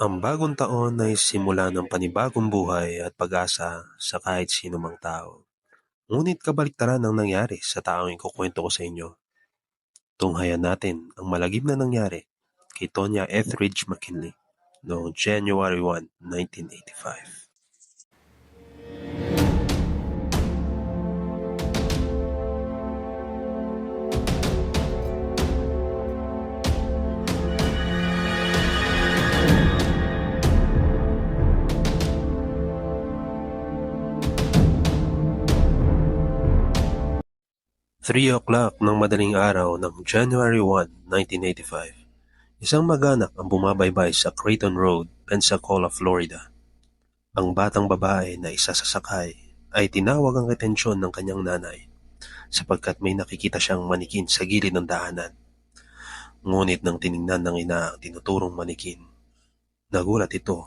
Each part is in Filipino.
Ang bagong taon ay simula ng panibagong buhay at pag-asa sa kahit sino mang tao. Ngunit kabaliktaran ang nangyari sa taong ikukwento ko sa inyo. Tunghayan natin ang malagim na nangyari kay Tonya Etheridge McKinley noong January 1, 1985. Three o'clock ng madaling araw ng January 1, 1985. Isang maganak ang bumabaybay sa Creighton Road, Pensacola, Florida. Ang batang babae na isa sa sakay ay tinawag ang atensyon ng kanyang nanay sapagkat may nakikita siyang manikin sa gilid ng daanan. Ngunit nang tiningnan ng ina ang tinuturong manikin, nagulat ito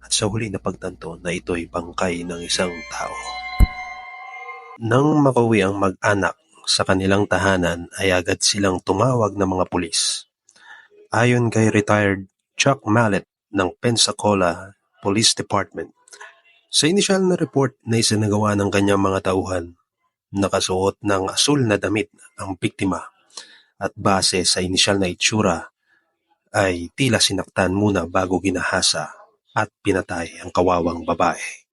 at sa huli na pagtanto na ito'y bangkay ng isang tao. Nang makauwi ang mag-anak sa kanilang tahanan ay agad silang tumawag ng mga pulis. Ayon kay retired Chuck Mallet ng Pensacola Police Department, sa inisyal na report na isinagawa ng kanyang mga tauhan, nakasuot ng asul na damit ang biktima at base sa inisyal na itsura ay tila sinaktan muna bago ginahasa at pinatay ang kawawang babae.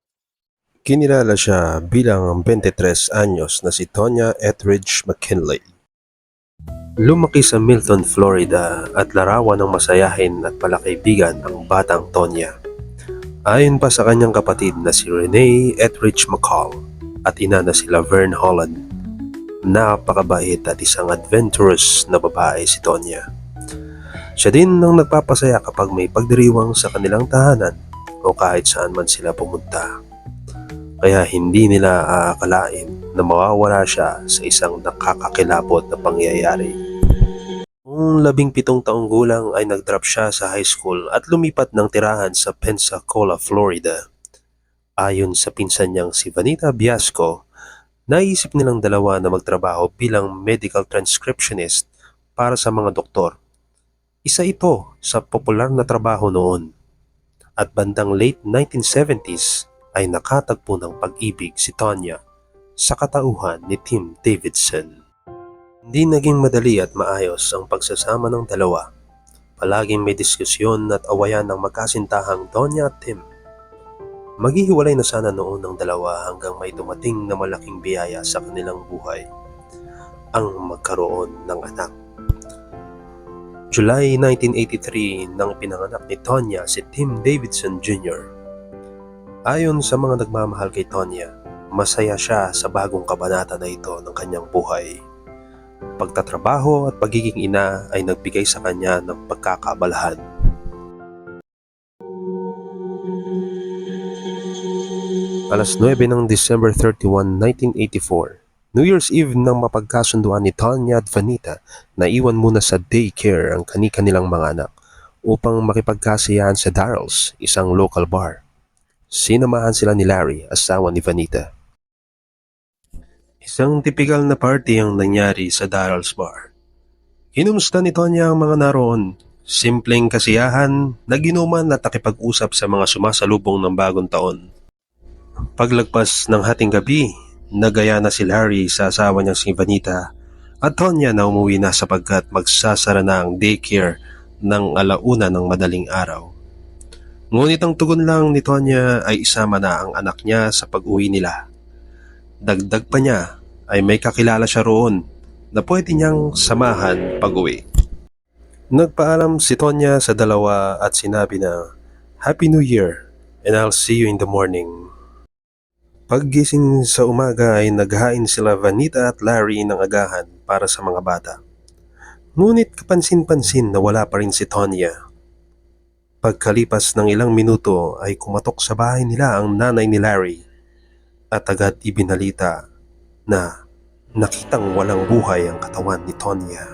Kinilala siya bilang ang 23 anyos na si Tonya Etheridge McKinley. Lumaki sa Milton, Florida at larawan ng masayahin at palakaibigan ang batang Tonya. Ayon pa sa kanyang kapatid na si Renee Etheridge McCall at ina na si Laverne Holland, napakabait at isang adventurous na babae si Tonya. Siya din ang nagpapasaya kapag may pagdiriwang sa kanilang tahanan o kahit saan man sila pumunta kaya hindi nila aakalain na mawawala siya sa isang nakakakilabot na pangyayari. Noong labing pitong taong gulang ay nag-drop siya sa high school at lumipat ng tirahan sa Pensacola, Florida. Ayon sa pinsan niyang si Vanita Biasco, naisip nilang dalawa na magtrabaho bilang medical transcriptionist para sa mga doktor. Isa ito sa popular na trabaho noon. At bandang late 1970s, ay nakatagpo ng pag-ibig si Tonya sa katauhan ni Tim Davidson. Hindi naging madali at maayos ang pagsasama ng dalawa. Palaging may diskusyon at awayan ng magkasintahang Tonya at Tim. Maghihiwalay na sana noon ng dalawa hanggang may dumating na malaking biyaya sa kanilang buhay. Ang magkaroon ng anak. July 1983 nang pinanganak ni Tonya si Tim Davidson Jr. Ayon sa mga nagmamahal kay Tonya, masaya siya sa bagong kabanata na ito ng kanyang buhay. Pagtatrabaho at pagiging ina ay nagbigay sa kanya ng pagkakabalahan. Alas 9 ng December 31, 1984, New Year's Eve nang mapagkasunduan ni Tonya at Vanita na iwan muna sa daycare ang kani-kanilang mga anak upang makipagkasiyahan sa Darrell's, isang local bar. Sinamahan sila ni Larry, asawa ni Vanita. Isang tipikal na party ang nangyari sa Darrell's Bar. Kinumusta ni Tonya ang mga naroon. Simpleng kasiyahan, naginuman at nakipag-usap sa mga sumasalubong ng bagong taon. Paglagpas ng hating gabi, nagaya na si Larry sa asawa niyang si Vanita at Tonya na umuwi na sapagkat magsasara na ang daycare ng alauna ng madaling araw. Ngunit ang tugon lang ni Tonya ay isama na ang anak niya sa pag-uwi nila. Dagdag pa niya ay may kakilala siya roon na pwede niyang samahan pag-uwi. Nagpaalam si Tonya sa dalawa at sinabi na Happy New Year and I'll see you in the morning. Paggising sa umaga ay naghain sila Vanita at Larry ng agahan para sa mga bata. Ngunit kapansin-pansin na wala pa rin si Tonya Pagkalipas ng ilang minuto ay kumatok sa bahay nila ang nanay ni Larry at agad ibinalita na nakitang walang buhay ang katawan ni Tonya.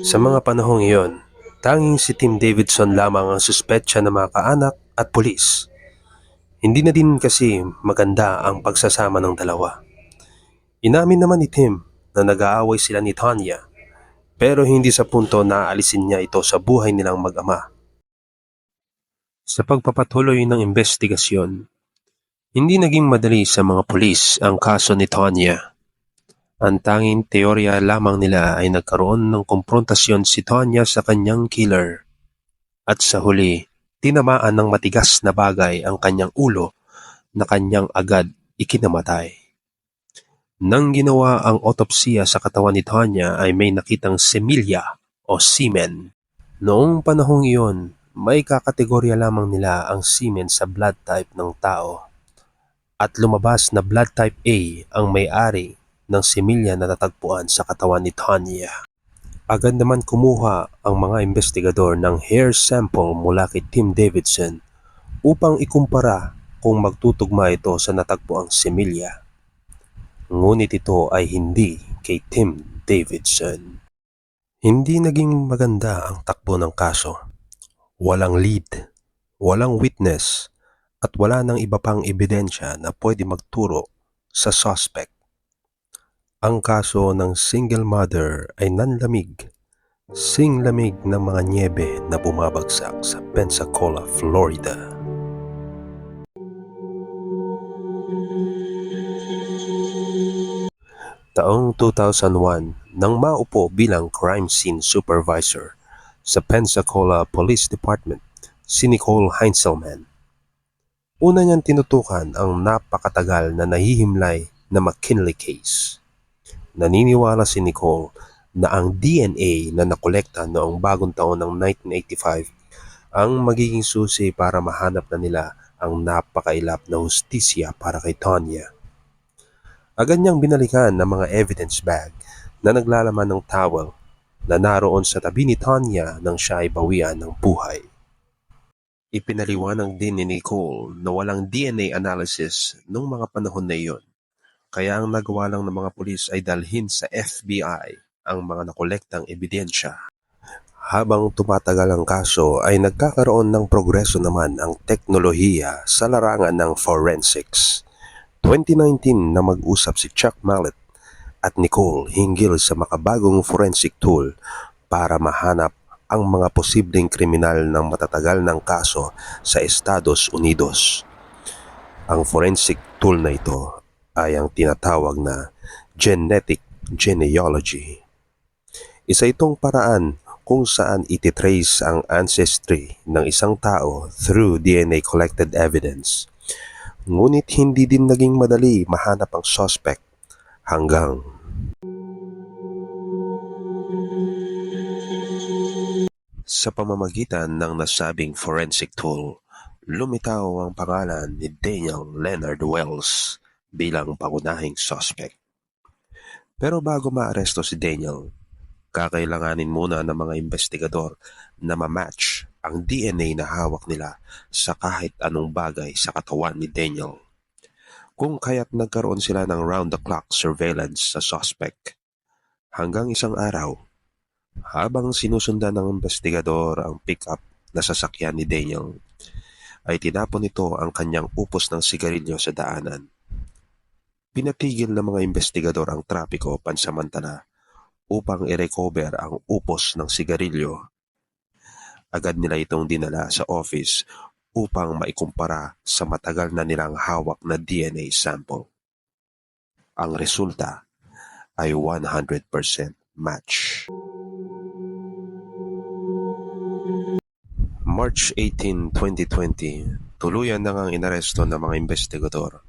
Sa mga panahong iyon, tanging si Tim Davidson lamang ang suspetsya ng mga kaanak at pulis. Hindi na din kasi maganda ang pagsasama ng dalawa. Inamin naman ni Tim na nag-aaway sila ni Tanya Pero hindi sa punto na aalisin niya ito sa buhay nilang mag-ama. Sa pagpapatuloy ng investigasyon, hindi naging madali sa mga pulis ang kaso ni Tonya. Ang tanging teorya lamang nila ay nagkaroon ng komprontasyon si Tonya sa kanyang killer. At sa huli, tinamaan ng matigas na bagay ang kanyang ulo na kanyang agad ikinamatay. Nang ginawa ang otopsiya sa katawan ni Tonya ay may nakitang semilya o semen. Noong panahong iyon, may kakategorya lamang nila ang semen sa blood type ng tao. At lumabas na blood type A ang may-ari ng semilya na natagpuan sa katawan ni Tonya. Agad naman kumuha ang mga investigador ng hair sample mula kay Tim Davidson upang ikumpara kung magtutugma ito sa natagpuang semilya. Ngunit ito ay hindi kay Tim Davidson. Hindi naging maganda ang takbo ng kaso. Walang lead, walang witness, at wala nang iba pang ebidensya na pwede magturo sa suspect. Ang kaso ng single mother ay nanlamig, singlamig ng mga nyebe na bumabagsak sa Pensacola, Florida. Taong 2001 nang maupo bilang crime scene supervisor sa Pensacola Police Department si Nicole Heinzelman. Una niyang tinutukan ang napakatagal na nahihimlay na McKinley case. Naniniwala si Nicole na ang DNA na nakolekta noong bagong taon ng 1985 ang magiging susi para mahanap na nila ang napakailap na hustisya para kay Tonya. Agad niyang binalikan ng mga evidence bag na naglalaman ng towel na naroon sa tabi ni Tanya nang siya ay bawian ng buhay. Ipinaliwanag din ni Nicole na walang DNA analysis noong mga panahon na iyon. Kaya ang nagawa lang ng mga pulis ay dalhin sa FBI ang mga nakolektang ebidensya. Habang tumatagal ang kaso ay nagkakaroon ng progreso naman ang teknolohiya sa larangan ng forensics. 2019 na mag-usap si Chuck Mallet at Nicole hinggil sa makabagong forensic tool para mahanap ang mga posibleng kriminal ng matatagal ng kaso sa Estados Unidos. Ang forensic tool na ito ay ang tinatawag na genetic genealogy. Isa itong paraan kung saan ititrace ang ancestry ng isang tao through DNA collected evidence. Ngunit hindi din naging madali mahanap ang suspect hanggang sa pamamagitan ng nasabing forensic tool, lumitaw ang pangalan ni Daniel Leonard Wells bilang pangunahing suspect. Pero bago maaresto si Daniel, kakailanganin muna ng mga investigador na ma-match ang DNA na hawak nila sa kahit anong bagay sa katawan ni Daniel. Kung kaya't nagkaroon sila ng round-the-clock surveillance sa suspect. Hanggang isang araw, habang sinusundan ng investigador ang pick-up na sasakyan ni Daniel, ay tinapon nito ang kanyang upos ng sigarilyo sa daanan. Pinatigil ng mga investigador ang trapiko pansamantala upang i-recover ang upos ng sigarilyo Agad nila itong dinala sa office upang maikumpara sa matagal na nilang hawak na DNA sample. Ang resulta ay 100% match. March 18, 2020, tuluyan na ngang inaresto ng mga investigador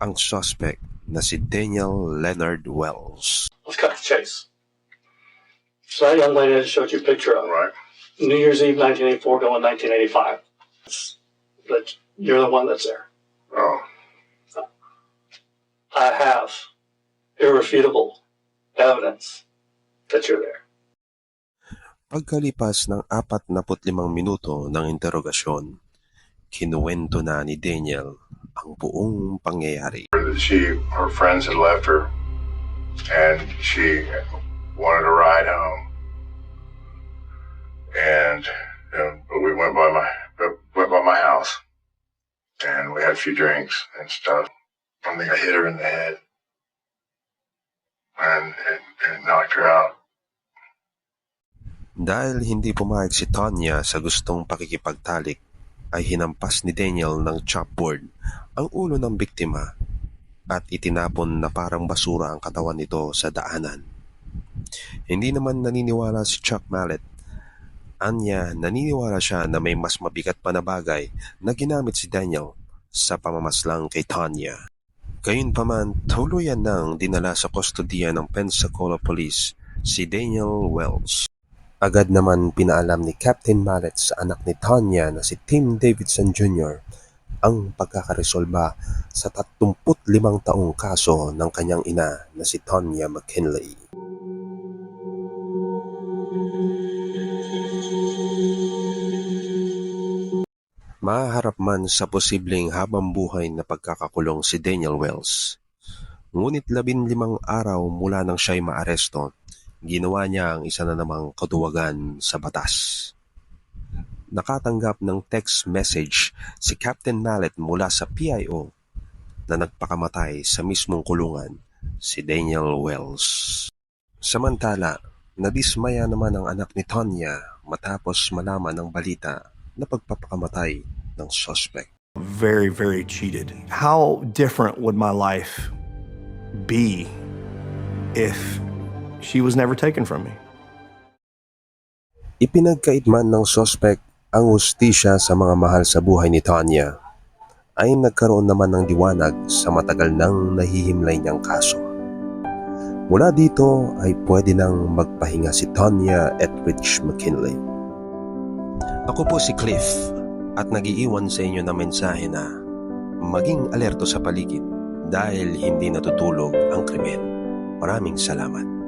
ang suspect na si Daniel Leonard Wells. Let's cut the chase. So that young lady I just showed you a picture of. Right. New Year's Eve 1984 going 1985. But you're the one that's there. Oh, I have irrefutable evidence that you're there. Pagkalipas ng 45 minuto ng interogasyon, kinuwento na ni Daniel ang buong pangyayari. she, her friends had left her, and she wanted a ride home. And uh, but we went by my went by my house, and we had a few drinks and stuff. I think I hit her in the head, and it, it knocked her out. Dahil hindi pumayag si Tanya sa gustong pakikipagtalik, ay hinampas ni Daniel ng chopboard ang ulo ng biktima at itinapon na parang basura ang katawan nito sa daanan. Hindi naman naniniwala si Chuck Mallet. Anya, naniniwala siya na may mas mabigat pa na bagay na ginamit si Daniel sa pamamaslang kay Tanya. Gayunpaman, tuluyan nang dinala sa kustodiya ng Pensacola Police si Daniel Wells. Agad naman pinaalam ni Captain Mallet sa anak ni Tanya na si Tim Davidson Jr. ang pagkakaresolba sa 35 taong kaso ng kanyang ina na si Tanya McKinley. Maharap man sa posibleng habang buhay na pagkakakulong si Daniel Wells. Ngunit labinlimang araw mula nang siya'y maaresto, ginawa niya ang isa na namang kaduwagan sa batas. Nakatanggap ng text message si Captain Mallet mula sa PIO na nagpakamatay sa mismong kulungan, si Daniel Wells. Samantala, nadismaya naman ang anak ni Tonya matapos malaman ang balita na pagpapakamatay ng suspect. very, very cheated. How different would my life be if she was never taken from me? Ipinagkait man ng suspect ang ustisya sa mga mahal sa buhay ni Tanya ay nagkaroon naman ng diwanag sa matagal nang nahihimlay niyang kaso. Mula dito ay pwede nang magpahinga si Tanya Etrich McKinley. Ako po si Cliff at nagiiwan sa inyo ng mensahe na maging alerto sa paligid dahil hindi natutulog ang krimen. Maraming salamat.